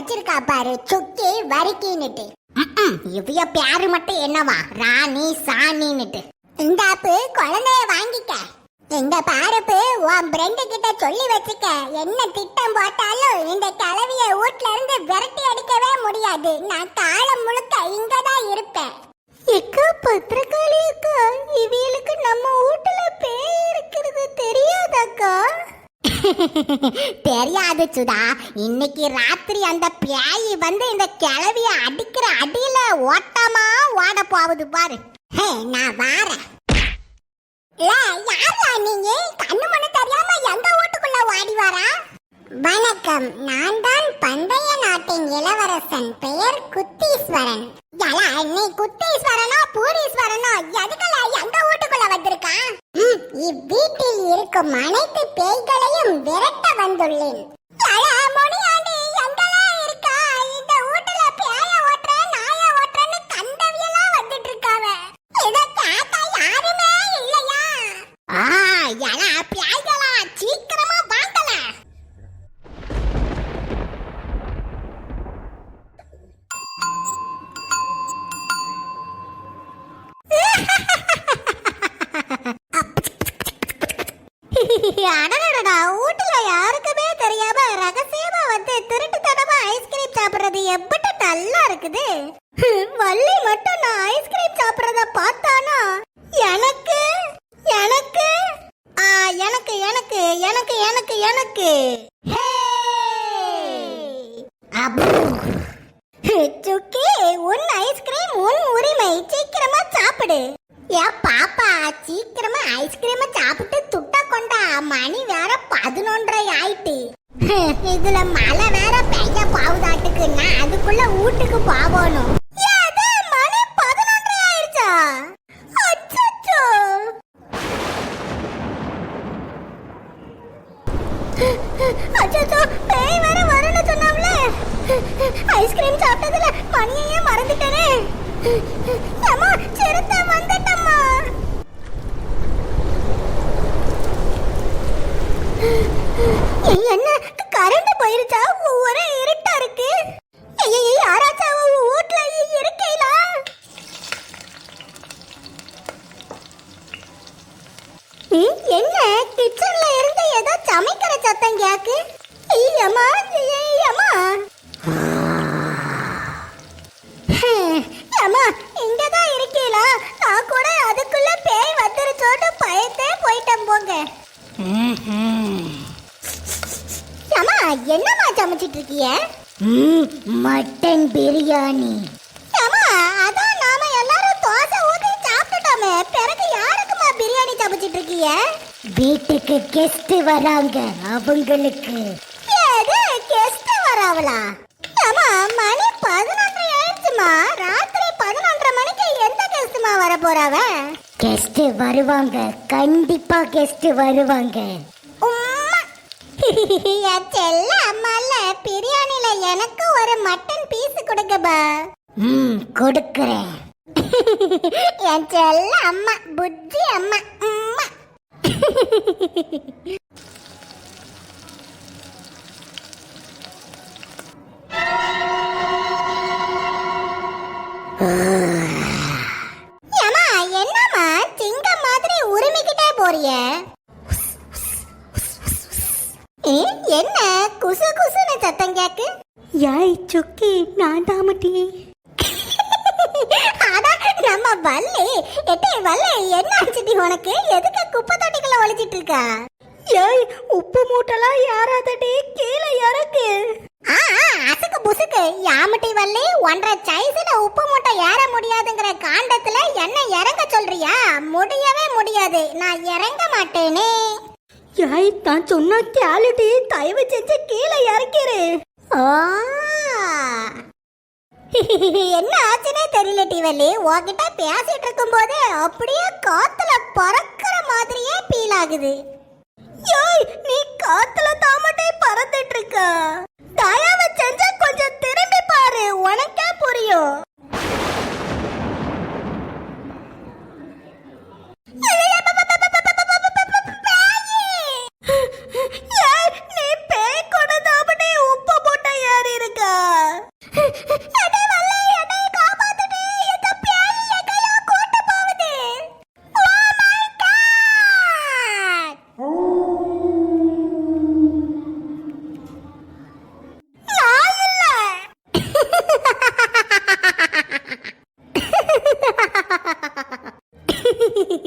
பாரு சுக்கி வரிக்கின்னுட்டு. இவ்விய பேரு மட்டும் என்னவா? ராணி சாணின்னுட்டு. இந்த அப்பு குழந்தைய வாங்கிக்க. இந்த பாருப்பு உன் ஃப்ரெண்டு கிட்ட சொல்லி வச்சுக்க. என்ன திட்டம் போட்டாலும் இந்த கிளவிய வீட்ல இருந்து விரட்டி அடிக்கவே முடியாது. நான் காலம் முழுக்க இங்கதான் இருப்பேன். எக்கா அக்கா நம்ம வீட்டுல பேய் இருக்கிறது தெரியாதக்கா? தெரியாது சுதா. இன்னைக்கு ராத்திரி அந்த பேய் வந்து இந்த கிளவிய அடிக்கிற அடியில ஓட்டமா ஓட போகுது பாரு. ஹே, நான் வாரேன். யாரா நீங்க கண்ணு மண்ணு தெரியாம எந்த வீட்டுக்குள்ள ஓடி வரா? வணக்கம். நான் தான் பண்டைய நாட்டின் இளவரசன். பெயர் குத்தீஸ்வரன். யலா, நீ குத்தீஸ்வரனோ பூரீஸ்வரனோ எதுக்குல எந்த வீட்டுக்குள்ள வந்திருக்கா? இவ்வீட்டில் இருக்கும் அனைத்து பேய்களையும் விரட்ட வந்துள்ளேன். யலா, அடடடா வீட்டுல யாருக்குமே தெரியாம ரகசியமா வந்து திருட்டுத்தனமா ஐஸ்கிரீம் சாப்பிடுறது எப்படி நல்லா இருக்குது வள்ளி மட்டும் நான் ஐஸ்கிரீம் சாப்பிடுறத பார்த்தானா எனக்கு எனக்கு எனக்கு எனக்கு எனக்கு எனக்கு எனக்கு ஹே! அப்பு! சுக்கி உன் ஐஸ்கிரீம் உன் உரிமை சீக்கிரமா சாப்பிடு ஏ பாப்பா சீக்கிரமா ஐஸ்கிரீம் சாப்பிட்டு துட்ட கொண்டா மணி வேற பதினொன்றரை ஆயிட்டு இதுல மழை வேற பெய்ய பாவுதாட்டுக்கு நான் அதுக்குள்ள வீட்டுக்கு போகணும் மணி பதினொன்றரை ஆயிடுச்சா அச்சச்சோ அச்சச்சோ பேய் வேற வரணும் சொன்னாம்ல ஐஸ்கிரீம் சாப்பிட்டதுல மணியையே மறந்துட்டேனே அம்மா சிறுத்தை வந்துட்டம்மா ஏய், என்ன? கரண்ட் போயிருச்சா? ஒரே இருட்டா இருக்கு. ஐயோ யாராச்சும் வீட்ல இருக்கீங்களா ம், என்ன? கிச்சன்ல இருந்து ஏதோ சமைக்கிற சத்தம் கேக்கு. ஐயம்மா ஐயம்மா அம்மா. இங்கதான் இருக்கீங்களா நான் கூட அதுக்குள்ள பேய் வந்துருச்சோன்னு பயத்தே போயிட்டேன் போங்க. அம்மா என்னம்மா சமைச்சிட்டு இருக்கீங்க மட்டன் பிரியாணி. அம்மா அதான் நாம எல்லாரும் தோசை ஊத்தி சாப்பிட்டுட்டோமே பிறகு யாருக்குமா பிரியாணி சமைச்சிட்டு இருக்கீங்க வீட்டுக்கு கெஸ்ட் வராங்க அவங்களுக்கு. ஏது கெஸ்ட் வராவளா? அம்மா மணி பதினொன்றரை ஆயிடுச்சுமா ராத்திரி பதினொன்றரை மணிக்கு எந்த கெஸ்ட்மா வர போறாவ கெஸ்ட் வருவாங்க. கண்டிப்பா கெஸ்ட் வருவாங்க. செல்ல அம்மால பிரியாணில எனக்கு ஒரு மட்டன் பீஸ் கொடுங்கப்பா ம் கொடுக்கறேன். என் செல்ல அம்மா புத்தி அம்மா உம்மா. ஏம்மா, சொக்கி நான் தாமட்டி நம்ம வள்ளி. எட்டே வள்ளி என்ன ஆச்சுடி உனக்கு? எதுக்கு குப்பை தொட்டிக்குள்ள ஒளிச்சிட்டு இருக்கா யாய் உப்பு மூட்டெல்லாம் யாராதடி? கீழே இறக்கு. ஆ அசுக்கு புசுக்கு. யாமட்டி வள்ளி ஒன்றரை சைஸ்ல உப்பு மூட்டை ஏற முடியாதுங்கிற காண்டத்துல என்ன இறங்க சொல்றியா? முடியவே முடியாது. நான் இறங்க மாட்டேனே. யாய் நான் சொன்ன கேளுடி தயவு செஞ்சு கீழே இறக்கிரு. ஆ. என்ன ஆச்சுனே தெரியல டிவல்லி. உன்கிட்ட பேசிட்டு இருக்கும்போது அப்படியே காத்துல பறக்கிற மாதிரியே ஃபீல் ஆகுது. யாய் நீ காத்துல தாமட்டே பறந்துட்டு இருக்க. தயவு செஞ்சா கொஞ்சம் திரும்பி பாரு உனக்கே புரியும்.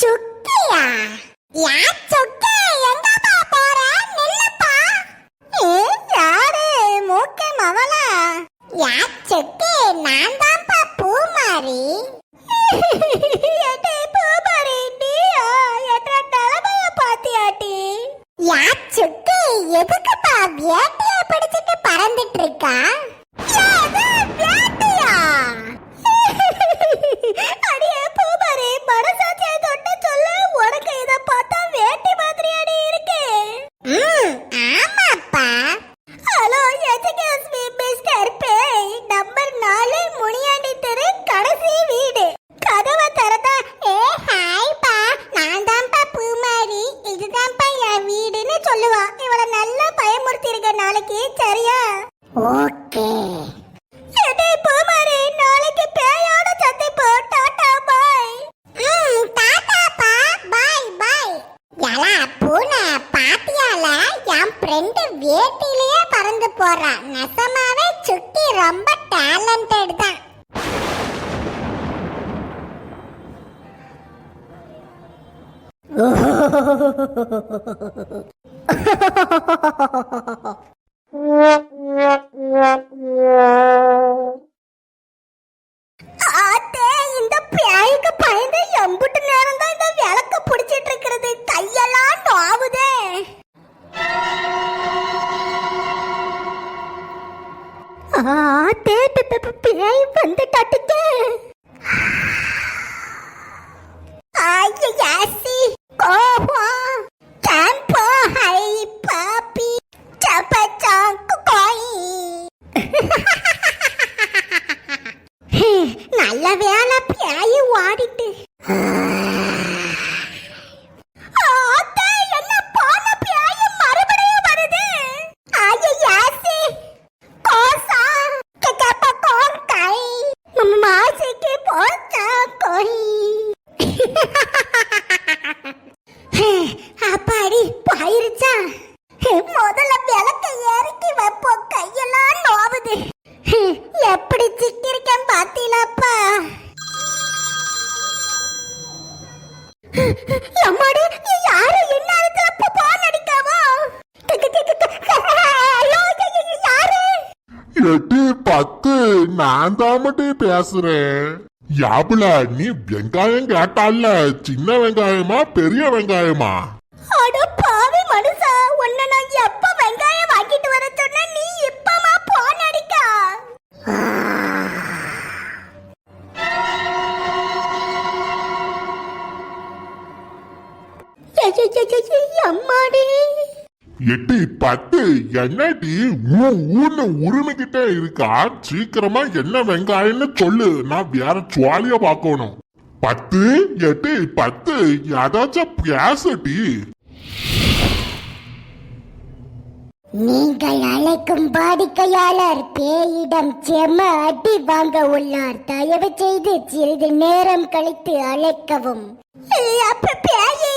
சுக்கியா? யா சுக்கி எங்கப்பா போற? நில்லுப்பா. யாரு? மூக்க மவளா? யா சுக்கி நான் தான்ப்பா பூமாரி. யா சுக்கி எதுக்குப்பா வேட்டையை பிடிச்சிட்டு பறந்துட்டு இருக்கா? ஏட்டிலேயே பறந்து போறான் நெசமாவே சுட்டி ரொம்ப டேலண்டட் தான். ஆத்தே ஆத்தே பேய் வந்து நான் தாமட்டி பேசுறேன். யாபுல நீ வெங்காயம் கேட்டால சின்ன வெங்காயமா பெரிய வெங்காயமா? அட பாவி மனுஷா உன்னை நான் எப்ப வெங்காயம் வாங்கிட்டு வர சொன்ன நீ இப்பமா போன் அடிக்கா? அம்மாடி. எட்டு பத்து என்னடி? உன் ஊர்ல உருமிக்கிட்டே இருக்கா சீக்கிரமா என்ன வெங்காயம்னு சொல்லு. நான் வேற சுவாலிய பார்க்கணும். பத்து எட்டு பத்து ஏதாச்சும் பேசட்டி நீங்கள் அழைக்கும் வாடிக்கையாளர் பேயிடம் செம அடி வாங்க உள்ளார். தயவு செய்து சிறிது நேரம் கழித்து அழைக்கவும். அப்ப பேயே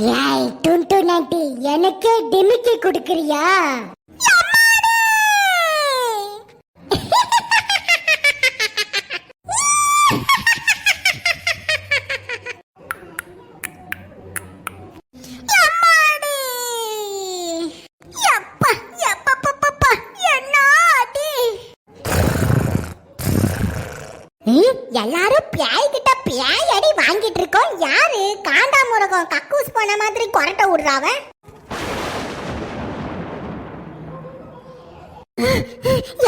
ஏய் டுண்டு நட்டி எனக்கே டிமிக்கி கொடுக்கறியா? எல்லாரும் பியாய் கிட்ட பியாய் அடி வாங்கிட்டு இருக்கோம். யாரு? கக்கூஸ் போன மாதிரி கொரட்டை விடுறாவ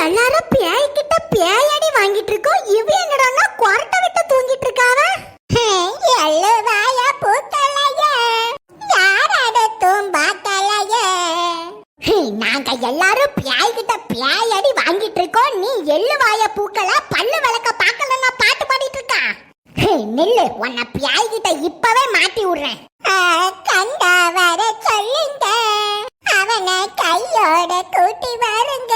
எல்லாரும் பேய்கிட்ட பேயடி வாங்கிட்டு இருக்கோம். இவ என்னடான்னா கொரட்டை நில்லு. உன்னை பியாய் கிட்ட இப்பவே மாட்டி விடுறேன். கண்டா வர சொல்லுங்க. அவனை கையோட கூட்டி வருங்க.